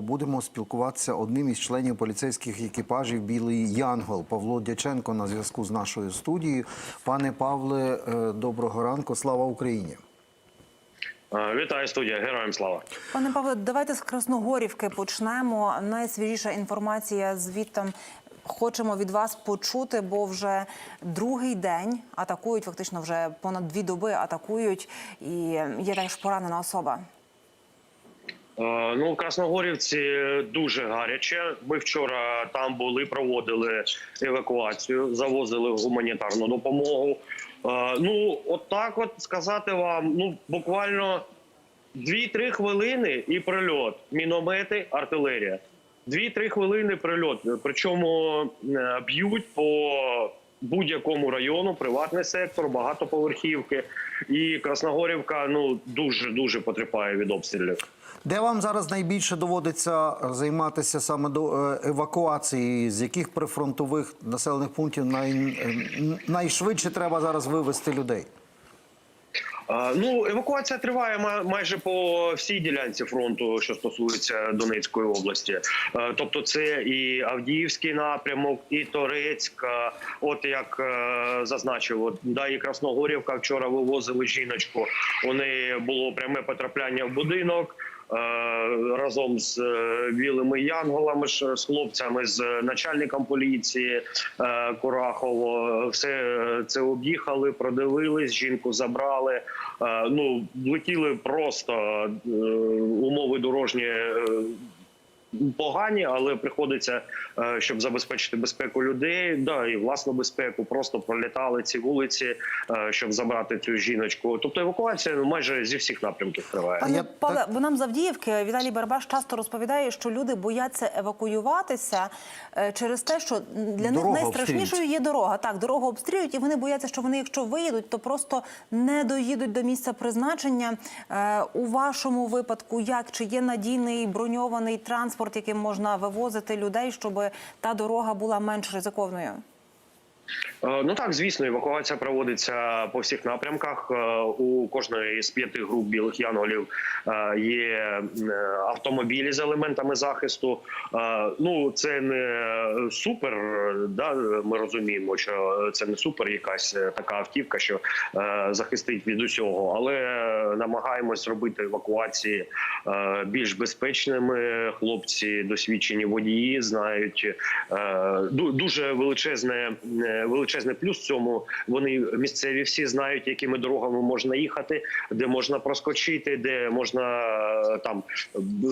будемо спілкуватися одним із членів поліцейських екіпажів Білий Янгол Павло Дяченко на зв'язку з нашою студією. Пане Павле, е, доброго ранку. Слава Україні! Е, Вітаю студія, героям слава. Пане Павле, давайте з Красногорівки почнемо. Найсвіжіша інформація звідтам хочемо від вас почути, бо вже другий день атакують, фактично вже понад дві доби атакують, і є також поранена особа. Е, Ну, в Красногорівці дуже гаряче. Ми вчора там були, проводили евакуацію, завозили гуманітарну допомогу. Е, Ну, от так от сказати вам, ну буквально 2-3 хвилини і прильот. Міномети, артилерія. 2-3 хвилини прильот. Причому е, б'ють по будь-якому району, приватний сектор, багатоповерхівки. І Красногорівка ну дуже дуже потерпає від обстрілів. Де вам зараз найбільше доводиться займатися саме до е, евакуації? З яких прифронтових населених пунктів най... е, найшвидше треба зараз вивезти людей? Е, Ну, евакуація триває майже по всій ділянці фронту, що стосується Донецької області. Е, Тобто, це і Авдіївський напрямок, і Торецьк. Е, От як е, зазначив, от, да, і Красногорівка вчора вивозили жіночку. У неї було пряме потрапляння в будинок. Е, Разом з е, білими янголами, з хлопцями, з начальником поліції е, Курахово, все це об'їхали, продивились, жінку забрали. Ну летіли просто умови дорожні. Погані, але приходиться, е, щоб забезпечити безпеку людей, да і власну безпеку, просто пролітали ці вулиці, е, щоб забрати цю жіночку. Тобто евакуація ну, майже зі всіх напрямків триває. Пане Павле, бо нам з Авдіївки Віталій Барбаш часто розповідає, що люди бояться евакуюватися е, через те, що для них найстрашнішою є дорога. Так, дорогу обстрілюють, і вони бояться, що вони, якщо виїдуть, то просто не доїдуть до місця призначення. У вашому випадку, як чи є надійний броньований транспорт, яким можна вивозити людей, щоб та дорога була менш ризиковною? Е, Ну так, звісно, евакуація проводиться по всіх напрямках. Е, У кожної з п'яти груп білих янголів е, є автомобілі з елементами захисту. Ну це не супер. Да, ми розуміємо, що це не супер, якась така автівка, що захистить від усього, але намагаємось робити евакуації більш безпечними. Хлопці досвідчені водії знають дуже величезне величезний плюс цьому. Вони місцеві всі знають, якими дорогами можна їхати, де можна проскочити, де можна е, там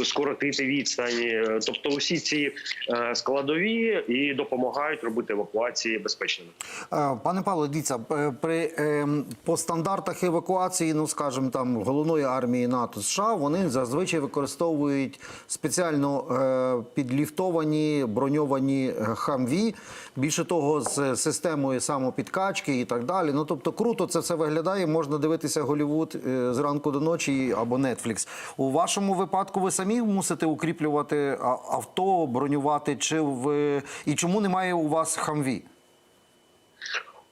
скоротити відстань. Е, Тобто, усі ці е, складові і допомагають робити евакуації безпечними. Е, Пане Павло, дивіться, при ем, по стандартах евакуації, ну скажімо, там головної армії НАТО США, вони зазвичай використовують спеціально підліфтовані броньовані хамві. Більше того, з системою самопідкачки і так далі. Ну тобто круто це все виглядає. Можна дивитися Голівуд е, зранку до ночі або Netflix. У вашому випадку ви самі мусите укріплювати авто, бронювати, чи ви і чому немає у вас хамві?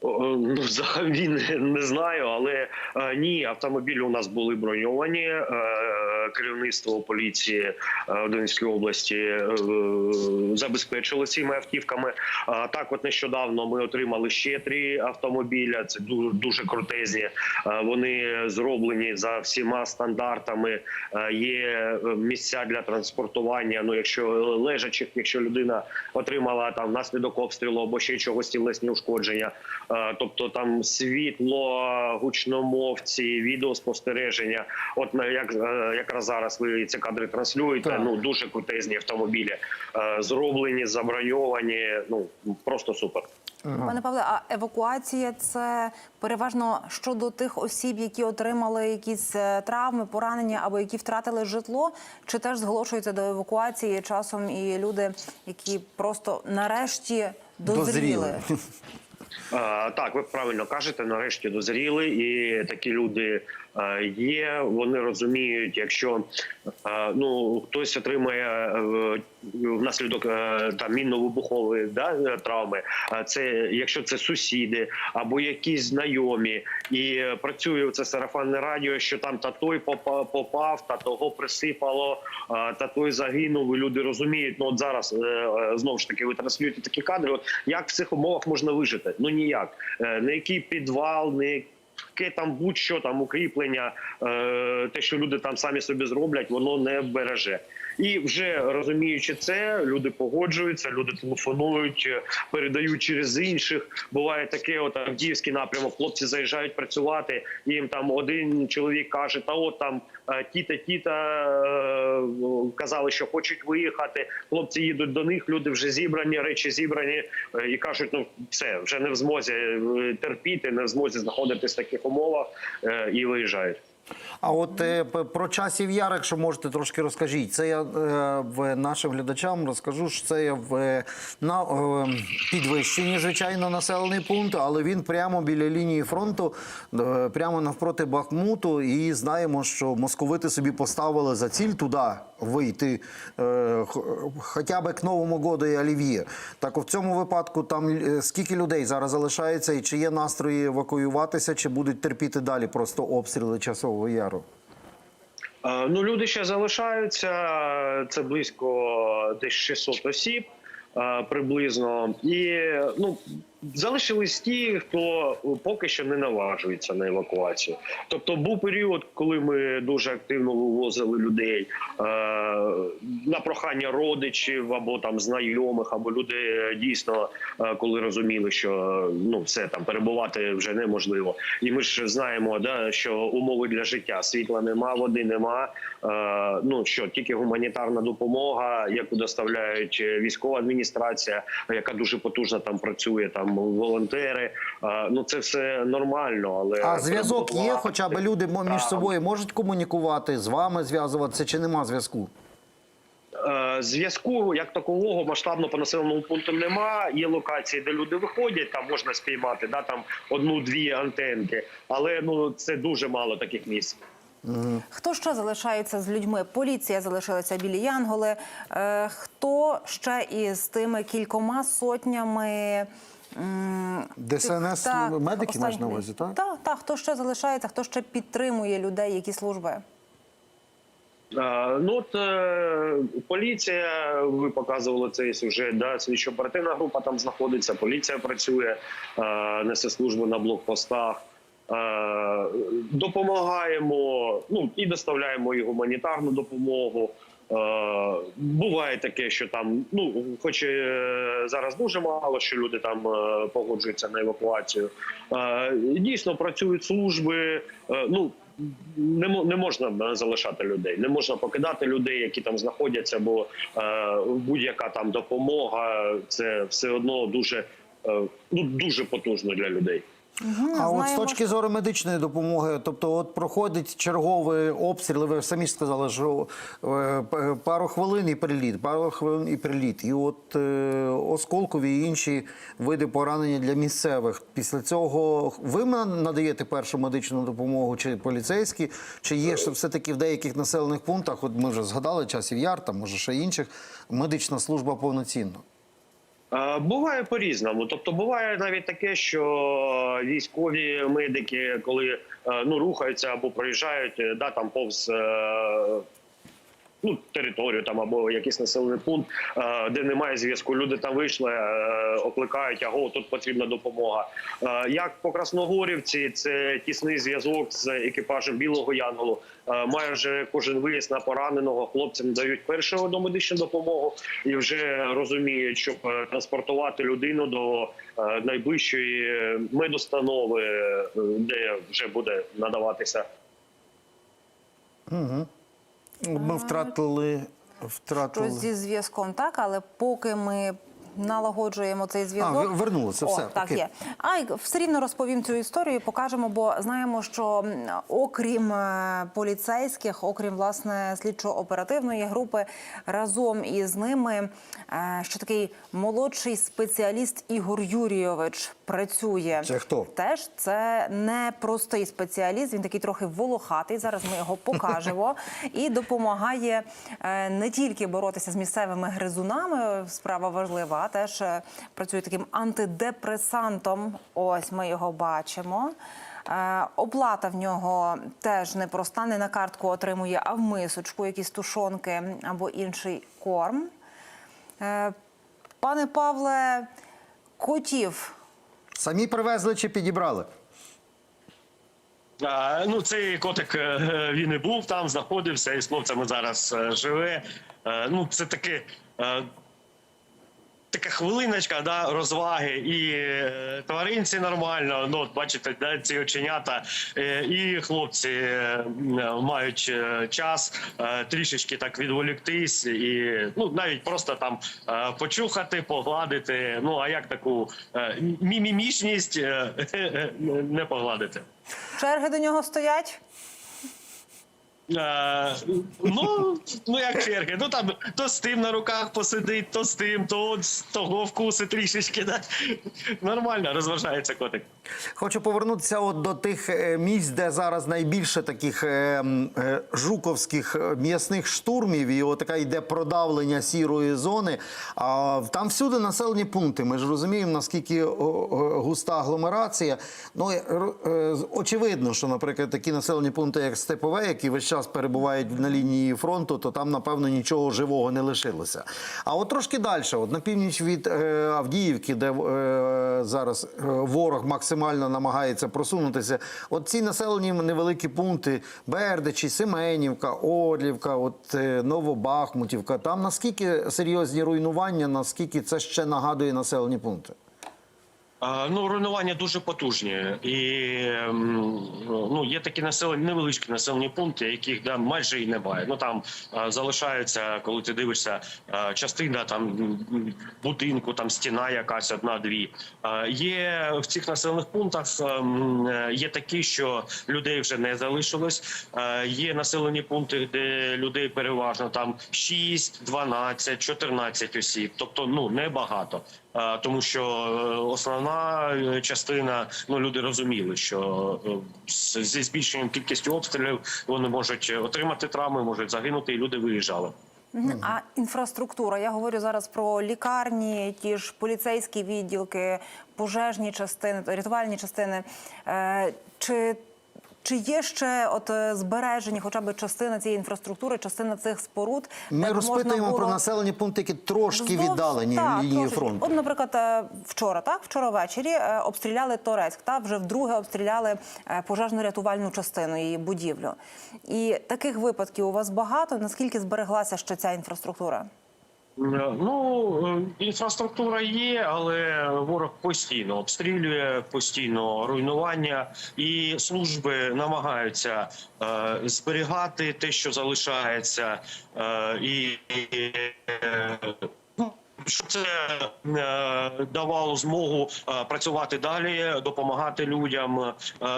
Ну, взагалі не, не знаю, але е, ні, автомобілі у нас були броньовані. Е, керівництво поліції е, Донецької області е, забезпечило цими автівками. Так, от нещодавно ми отримали ще три автомобіля. Це дуже, дуже крутезні. Е, вони зроблені за всіма стандартами. Є місця для транспортування. Ну, якщо лежачих, якщо людина отримала там внаслідок обстрілу або ще чогось тілесні ушкодження. Тобто там світло, гучномовці, відеоспостереження. От як е, якраз зараз ви ці кадри транслюєте. Так. Ну дуже крутезні автомобілі, е, зроблені, заброньовані. Ну просто супер. Пане Павле, а евакуація це переважно щодо тих осіб, які отримали якісь е, травми, поранення або які втратили житло, чи теж зголошуються до евакуації часом і люди, які просто нарешті дозріли? Е, Так, ви правильно кажете. Нарешті дозріли, і такі люди є. Вони розуміють, якщо е, ну хтось отримає е, внаслідок е, там мінно-вибухової да, е, травми, е, це якщо це сусіди або якісь знайомі, і е, працює це сарафанне радіо, що там та той попав, та того присипало, е, та той загинув. І люди розуміють. Ну от зараз е, е, знову ж таки ви транслюєте такі кадри. От як в цих умовах можна вижити? Ну ніяк. Е, Не який підвал, не яке там будь-що там укріплення, е, те, що люди там самі собі зроблять, воно не береже. І вже розуміючи це, люди погоджуються, люди телефонують, е, передають через інших. Буває таке, от Авдіївський напрямок. Хлопці заїжджають працювати. Їм там один чоловік каже: та от там тіта, тіта е, казали, що хочуть виїхати. Хлопці їдуть до них. Люди вже зібрані, речі зібрані е, і кажуть: ну все вже не в змозі е, терпіти, не в змозі знаходитись в таких умовах е, і виїжджають. А от е, про часів яр, якщо можете трошки розкажіть. Це я е, в нашим глядачам розкажу, що це в е, на е, підвищенні, звичайно, населений пункт, але він прямо біля лінії фронту, е, прямо навпроти Бахмуту. І знаємо, що московити собі поставили за ціль туди вийти, е, хоча б к Новому году і Олів'є. Так в цьому випадку там е, скільки людей зараз залишається, і чи є настрої евакуюватися, чи будуть терпіти далі просто обстріли часового яру? Е, Ну, люди ще залишаються. Це близько десь 600 осіб е, приблизно. І ну залишились ті, хто поки що не наважується на евакуацію. Тобто був період, коли ми дуже активно вивозили людей е, на прохання родичів або там знайомих, або люди е, дійсно, е, коли розуміли, що е, ну все там перебувати вже неможливо. І ми ж знаємо, да, що умови для життя світла нема, води нема. Е, ну що тільки гуманітарна допомога, яку доставляють е, військова адміністрація, яка дуже потужно там працює, там волонтери. Ну це все нормально, але А зв'язок є, хоча б люди між собою можуть комунікувати, з вами зв'язуватися, чи нема зв'язку? Е, Зв'язку як такового масштабно по населеному пункту нема. Є локації, де люди виходять, там можна спіймати да там одну-дві антенки, але ну це дуже мало таких місць. Хто ще залишається з людьми? Поліція залишилася білі Янголи. Е, хто ще із тими кількома сотнями? ДСНС тих- та, медики маєш на увазі, так? Так, так. Хто ще залишається, хто ще підтримує людей, які служби? Ну от е, поліція, ви показували цей сюжет. Да, слідчо оперативна група там знаходиться. Поліція працює, е, несе службу на блокпостах. Е, Допомагаємо, ну і доставляємо і гуманітарну допомогу. Е, Буває таке, що там, ну хоч е, зараз дуже мало, що люди там е, погоджуються на евакуацію. Дійсно працюють служби. Ну не, можна залишати людей, не можна покидати людей, які там знаходяться, бо будь-яка там допомога це все одно дуже, ну дуже потужно для людей. А от з точки зору медичної допомоги, тобто, от проходить черговий обстріл, ви самі сказали, що е, пару хвилин і приліт, пару хвилин і приліт. І от е, осколкові і інші види поранення для місцевих. Після цього ви надаєте першу медичну допомогу чи поліцейські, чи є ще все-таки в деяких населених пунктах, от ми вже згадали часів яр, там може ще інших, медична служба повноцінна. Е, Буває по-різному. Тобто буває навіть таке, що військові медики, коли е, ну рухаються або проїжджають, е, да там повз. Ну, територію там або якийсь населений пункт, е, де немає зв'язку. Люди там вийшли, е, окликають, аго, тут потрібна допомога. Е, Як по Красногорівці, це тісний зв'язок з екіпажем Білого Янголу. Майже кожен виїзд на пораненого хлопцям дають першу домедичну допомогу і вже розуміють, щоб транспортувати людину до найближчої медустанови, де вже буде надаватися Ми втратили. Щось втратили. зі зв'язком, так, але поки ми налагоджуємо цей зв'язок. А, ви- вернулися, О, все, Так, окей. є. А все рівно розповім цю історію. Покажемо, бо знаємо, що окрім е, поліцейських, окрім власне слідчо-оперативної групи, разом із ними е, що такий молодший спеціаліст Ігор Юрійович працює. Це хто? Теж це не простий спеціаліст. Він такий трохи волохатий. Зараз ми його покажемо і допомагає е, не тільки боротися з місцевими гризунами. Справа важлива, теж е, працює таким антидепресантом. Ось ми його бачимо. Е, Оплата в нього теж непроста, не на картку отримує, а в мисочку, якісь тушонки або інший корм. Е, Пане Павле, котів Самі привезли чи підібрали? А, ну, цей котик він і був там, знаходився і з хлопцями зараз живе. Ну, це таке. Е, Така хвилиночка да, розваги, і е, тваринці нормально. Ну, от бачите, да, ці оченята, е, і хлопці е, мають е, час е, трішечки так відволіктись, і ну навіть просто там е, почухати, погладити. Ну а як таку е, мімімішність е, не погладити? черги до нього стоять. Е, ну, ну як черги. Ну там то з тим на руках посидить, то з тим, то от з того вкуси трішечки. Да? Нормально розважається котик. Хочу повернутися от до тих е, місць, де зараз найбільше таких е, е, жуковських е, м'ясних штурмів, і от така йде продавлення сірої зони. А там всюди населені пункти. Ми ж розуміємо, наскільки густа агломерація. Ну е, е, очевидно, що, наприклад, такі населені пункти, як Степове, які весь час перебувають на лінії фронту, то там, напевно, нічого живого не лишилося. А от трошки далі, от на північ від е, Авдіївки, де е, зараз е, ворог максимально намагається просунутися. От ці населені невеликі пункти Бердичі, Семенівка, Орлівка, от е, Новобахмутівка. Там наскільки серйозні руйнування, наскільки це ще нагадує населені пункти? Ну, руйнування дуже потужні, і ну є такі населені невеличкі населені пункти, яких да, майже і немає. Ну там а, залишаються, коли ти дивишся, частина там будинку, там стіна якась одна-дві. Є в цих населених пунктах ем, є такі, що людей вже не залишилось. Є населені пункти, де людей переважно там 6, 12, 14 осіб, тобто ну небагато. Тому що е, основна е, частина, ну люди розуміли, що е, зі збільшенням кількістю обстрілів вони можуть отримати травми, можуть загинути, і люди виїжджали. А інфраструктура, я говорю зараз про лікарні, ті ж поліцейські відділки, пожежні частини, рятувальні частини. Чи, чи є ще от е, збережені хоча б частина цієї інфраструктури, частина цих споруд? Ми розпитуємо про населені пункти, які трошки вздовж- віддалені від лінії трошечки. фронту. От, наприклад, е, вчора, так вчора ввечері е, обстріляли Торецьк, та вже вдруге обстріляли пожежно-рятувальну частину її будівлю. І таких випадків у вас багато. Наскільки збереглася ще ця інфраструктура? Ну е, інфраструктура є, але ворог постійно обстрілює, постійно руйнування, і служби намагаються е, зберігати те, що залишається, е, і е, щоб це е, давало змогу е, працювати далі, допомагати людям. Е,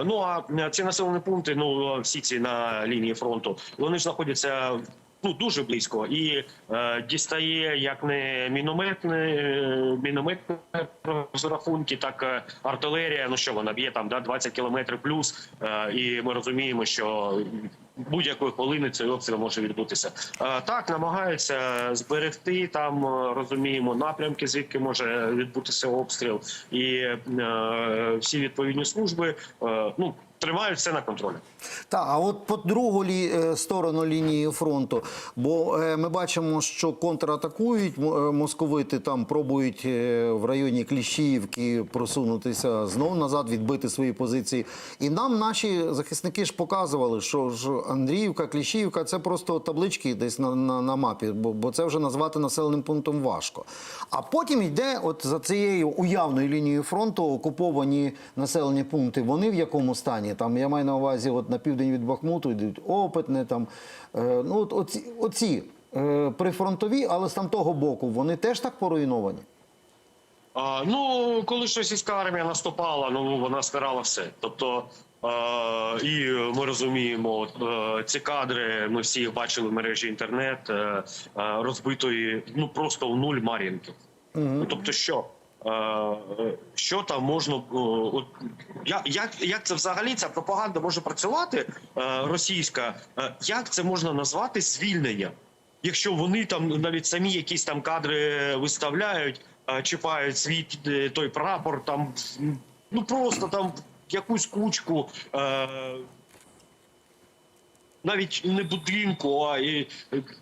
ну а ці населені пункти, ну всі ці на лінії фронту, вони ж знаходяться ну дуже близько і е, дістає як не мінометне е, мінометні розрахунки, так е, артилерія. Ну що вона б'є там да 20 кілометрів плюс, е, і ми розуміємо, що будь-якої хвилини цей обстріл може відбутися. Е, так намагаються зберегти там. е, Розуміємо напрямки, звідки може відбутися обстріл, і е, всі відповідні служби е, ну тримають все на контролі. Так, а от по другу лі, е, сторону лінії фронту, бо е, ми бачимо, що контратакують е, московити, там пробують в районі Кліщіївки просунутися знов назад, відбити свої позиції. І нам наші захисники ж показували, що ж Андріївка, Кліщіївка це просто таблички десь на, на, на мапі, бо, бо це вже назвати населеним пунктом важко. А потім йде, от за цією уявною лінією фронту, окуповані населені пункти. Вони в якому стані? Там я маю на увазі, от на південь від Бахмуту йдуть опитне, там е, ну от оці, оці е, прифронтові, але з там того боку, вони теж так поруйновані. А, ну, коли ж російська армія наступала, ну вона стирала все. Тобто, е, і ми розуміємо, е, ці кадри, ми всі їх бачили в мережі інтернет, е, розбитої ну просто в нуль Мар'їнки. Ну, тобто, що? Е, Що там можна е, як, як, це взагалі ця пропаганда може працювати е, російська? Як це можна назвати звільнення? Якщо вони там навіть самі якісь там кадри виставляють, чіпають свій той прапор, там ну просто там якусь кучку. Навіть не будинку, а і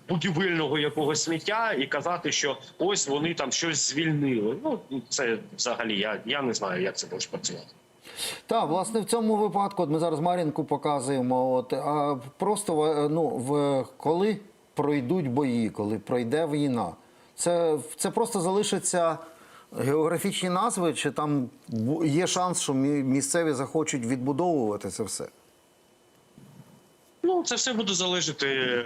будівельного якогось сміття, і казати, що ось вони там щось звільнили. Ну це взагалі я, я не знаю, як це може працювати. Так, власне, в цьому випадку, от ми зараз Мар'їнку показуємо. От а просто ну, в коли пройдуть бої, коли пройде війна, це, це просто залишиться географічні назви, чи там є шанс, що мі- місцеві захочуть відбудовувати це все? Ну, це все буде залежати е,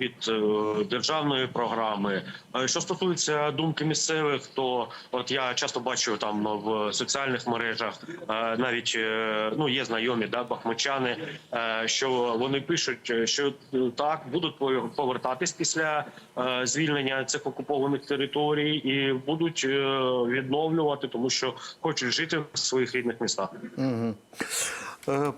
від е, державної програми. Що стосується думки місцевих, то от я часто бачу там в соціальних мережах, е, навіть ну є знайомі, да, бахмачани, що вони пишуть, що так будуть пов- повертатись після звільнення цих окупованих територій і будуть відновлювати, тому що хочуть жити в своїх рідних містах. Е,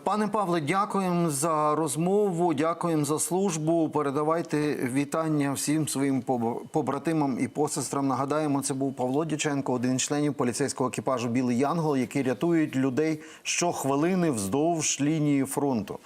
Пане Павле, дякуємо за розмову, дякуємо за службу. Передавайте вітання всім своїм побратимам і посестрам. Нагадаємо, це був Павло Дяченко, один із членів поліцейського екіпажу Білий Янгол, який рятують людей щохвилини вздовж лінії фронту.